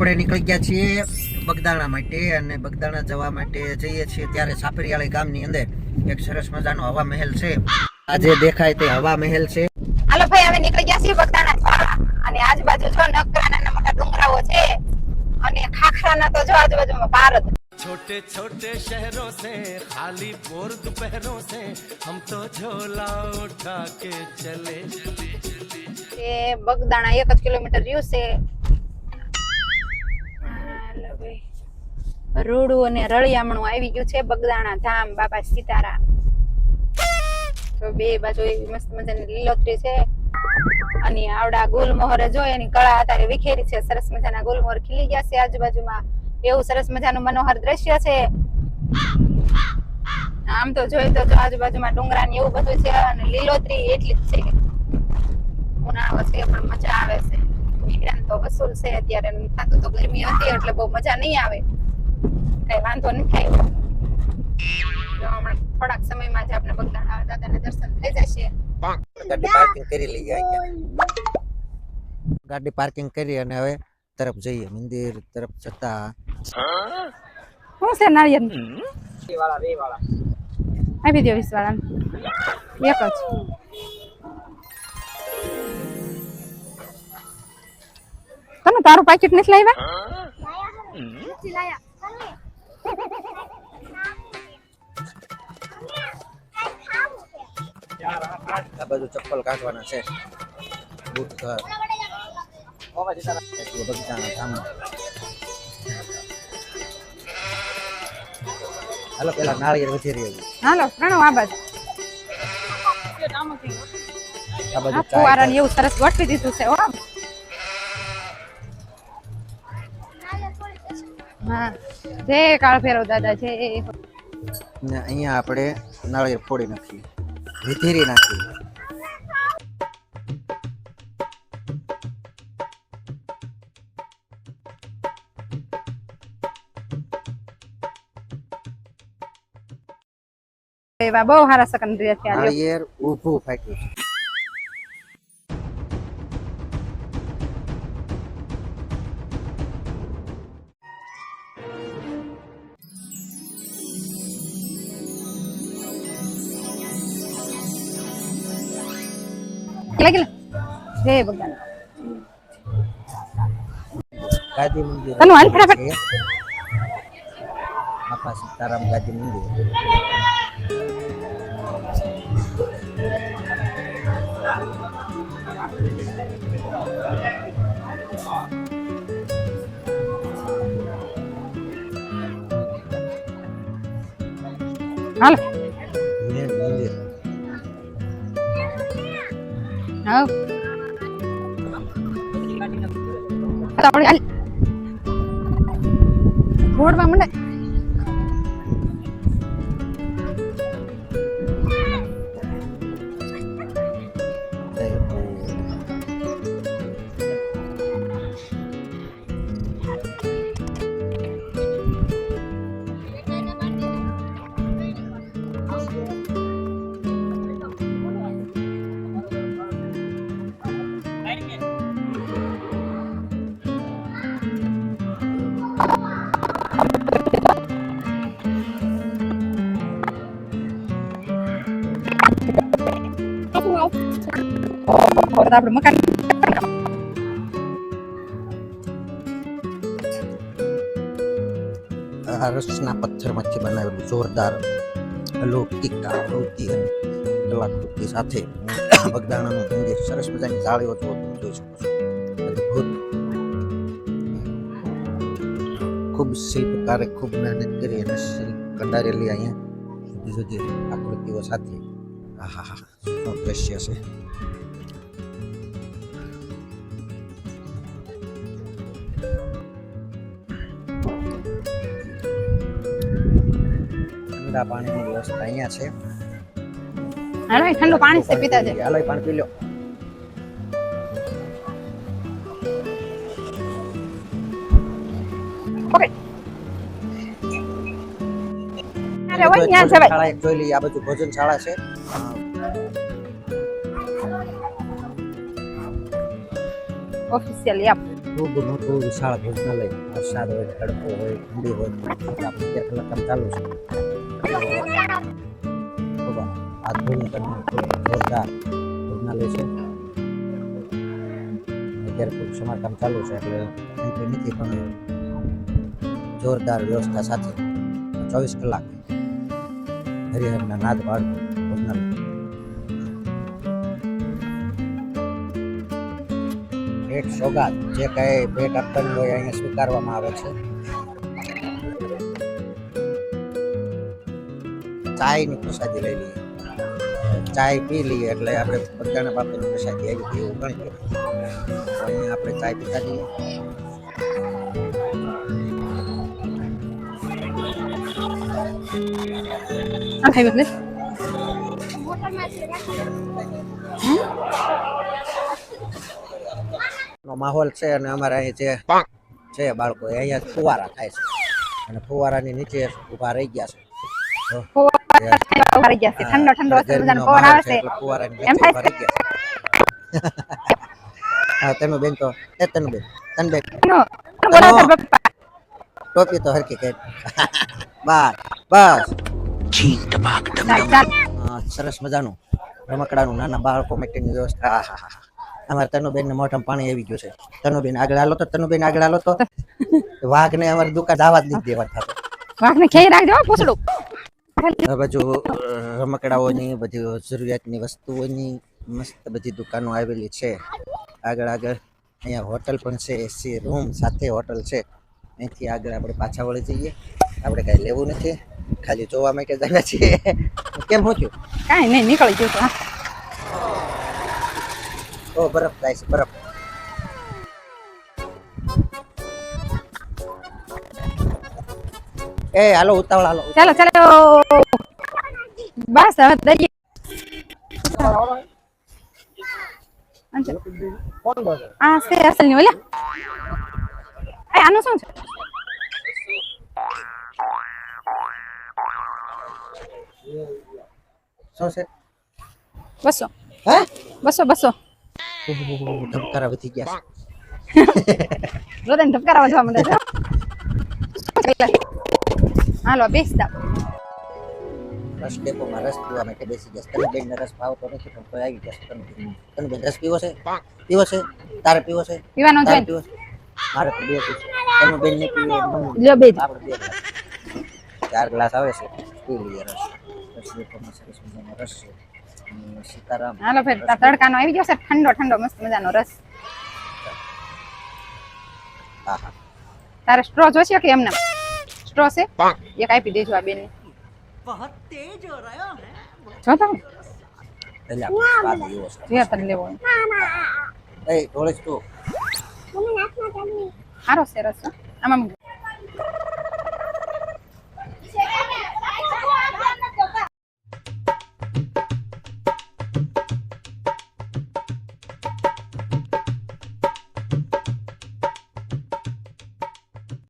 આપણે નીકળી ગયા છીએ બગદાણા માટે અને બગદાણા જવા માટે જઈએ છીએ ત્યારે સાપરિયાળી ગામની અંદર એક સરસ મજાનો હવા મહેલ છે આજે દેખાય તે હવા મહેલ છે હાલો ભાઈ અમે નીકળી ગયા છીએ બગદાણા દ્વારા અને આજુબાજુ જો નકરા નાના મોટા ડુંગરાઓ છે અને ખાખરાના તો જો આજુબાજુમાં પાર જ छोटे छोटे शहरों से खाली बोर दोपहरों से हम तो झोला उठा के चले એ બગદાણા એક જ કિલોમીટર રહ્યું છે રૂડું અને રળિયામણું આવી ગયું છે બગદાણા, ધામ બાપા સીતારામ. તો બે બાજુ મસ્ત મજાની લીલોતરી છે. અને આવડા ગુલમોહરે જો એની કળા અત્યારે વિખેરી છે. સરસ મજાના ગુલમોહર ખીલી ગયા છે આજુબાજુમાં. એવું સરસ મજાનું મનોહર દ્રશ્ય છે. આમ તો જોઈ તો આજુબાજુમાં ડુંગરા ને એવું બધું છે અને લીલોતરી એટલી જ છે. ઉનાળો છે પણ મજા આવે છે. વિક્રાંત તો વસૂલ છે. અત્યારે થતું તો ગરમી હતી એટલે બહુ મજા નહીં આવે. કઈ વાંધો નહીં થાય. હમણાં થોડાક સમયમાં જ આપણે બગદાણા દાદાના દર્શન થઈ જશે. ગાડી પાર્કિંગ કરી લઈએ. ગાડી પાર્કિંગ કરી અને હવે તરફ જઈએ મંદિર તરફ જતા. શું છે નારિયેલ આપી દો વીસ વાળા એક જ. તમે તારું પાકીટ નથી લાવ્યા? આ બાજુ ચપ્પલ કાઢવાના છે. બૂટ ઘર. હાલો પેલા નાળિયેર વધી રહ્યું હાલો પ્રણવ આ બાજુ. આ બાજુ ફુવારાને એવું સરસ ગોઠવી દીધું છે હો. હા. જય કાળ ભૈરવ દાદા જય. ને અહીંયા આપણે નાળિયેર ફોડી નાખીએ. વિધેરી નાખી એવા બહુ સારા સકન રહ્યા છે. ઊભું ફાટ્યું છે કેટલા કેટલા જય ભગવાન ગાદી મંદિર તનુ હાલ ફટાફટ. છે. બાપા સીતારામ ગાદી મંદિર હાલો તો આપણે હાલ તો આપણે મકાન રસના પથ્થરમાંથી બનાવેલું જોરદાર અલૌકિક આકૃતિ અને કલાકૃતિ સાથે બગદાણાનું મંદિર સરસ મજાની જાળીઓ જો જોઈ શકો છો. અદ્ભુત. ખૂબ શિલ્પકારે ખૂબ મહેનત કરી અને શિલ્પ કંડારેલી અહીંયા જુદી જુદી આકૃતિઓ સાથે. આહા શું દ્રશ્ય છે. ઠંડા પાણીની વ્યવસ્થા અહીંયા છે. હાલો ઠંડુ પાણી છે પીતા છે હાલો પાણી પી લો. ઓકે. અરે હોય ત્યાં જવાય. એક જોઈ લઈએ આ બાજુ ભોજન શાળા છે. ઓફિશિયલી આપ ખૂબ મોટું વિશાળ ભોજનાલય. વરસાદ હોય, તડકો હોય, ઠંડી હોય આપણે અગિયાર કલાક ચાલુ છે. ખૂબ આધુનિક અને જોરદાર ભોજનાલય છે. અત્યારે ખૂબ સમારકામ ચાલુ છે, એટલે એન્ટ્રી નથી, પણ જોરદાર વ્યવસ્થા સાથે ચોવીસ કલાક હરિહરના નાદ પાડતું ભેટ સોગાદ જે કઈ ભેટ આપવાની હોય અહીંયા સ્વીકારવામાં આવે છે. ચાયની પ્રસાદી લઈ લઈએ. ચાય પી લઈએ એટલે આપણે બધાના બાપાની પ્રસાદી આવી ગઈ એવું ગણી અહીંયા આપણે ચાય પીતા જઈએ. આ ખાઈ એટલે નો માહોલ છે અને અમારે અહીં જે છે બાળકો એ અહીંયા ફુવારા થાય છે. અને ફુવારાની નીચે ઊભા રહી ગયા છે. તો મારી ગયા છે. ઠંડો ઠંડો મજાનો પવન આવે છે. છે ફુવારાની નીચે ઊભા રહી ગયા છે. હા તનુ બેન તો એ તનુ બેન બેન ટોપી તો હરકી કે બસ. બસ હા, સરસ મજાનું રમકડાનું નાના બાળકો માટેની વ્યવસ્થા. હા હા હા અમારે તનુબેન ને મોઢામાં પાણી આવી ગયું છે. તનુબેન આગળ હાલો તો તનુબેન આગળ હાલો તો. વાઘ ને અમારી દુકાન દાવા જ નહીં દેવા થતો વાઘને ખેઈ રાખજો પૂછડું. બાજુ રમકડાઓની બધી જરૂરિયાતની વસ્તુઓની મસ્ત બધી દુકાનો આવેલી છે. આગળ આગળ અહીંયા હોટલ પણ છે એસી રૂમ સાથે હોટલ છે. અહીંથી આગળ આપણે પાછા વળી જઈએ. આપણે કાંઈ લેવું નથી. ખાલી જોવા માટે જ કેમ હું થયું? કાંઈ નહીં નીકળી ગયું. ઓ બરફ થાય છે બરફ એ હાલો ઉતાવળ હાલો ચાલો ચાલો બસ હવે દઈએ આ છે અસલની ઓલા એ આનું શું છે શું છે બસો હે બસો બસો ધબકારા વધી ગયા રોદન ધબકારા વધવા માંડે છે હાલો બેસ દા રસ ડેપોમાં રસ પીવા માટે બેસી ગયા તને બેન રસ ભાવતો નથી પણ કોઈ આવી ગયા તને તને બેન રસ પીવો છે પીવો છે તારે પીવો છે પીવાનો જોઈ પીવો છે મારે પીવો છે તને બેન ને પીવો લ્યો બે આપણે બે ચાર ગ્લાસ આવે છે પી લઈએ રસ રસ ડેપોમાં સરસ મજાનો રસ છે સીતારામ. હાલો ફેર તડકાનો આવી ગયો છે ઠંડો ઠંડો મસ્ત મજાનો રસ. તારે સ્ટ્રો જોશે કે એમને? સ્ટ્રો છે? એક આપી દેજો આ બેન જો તેજ હો રહ્યો હે જો તો. જે તને લેવો. એ ઢોળે તું. સારો છે. રસ હો. આમાં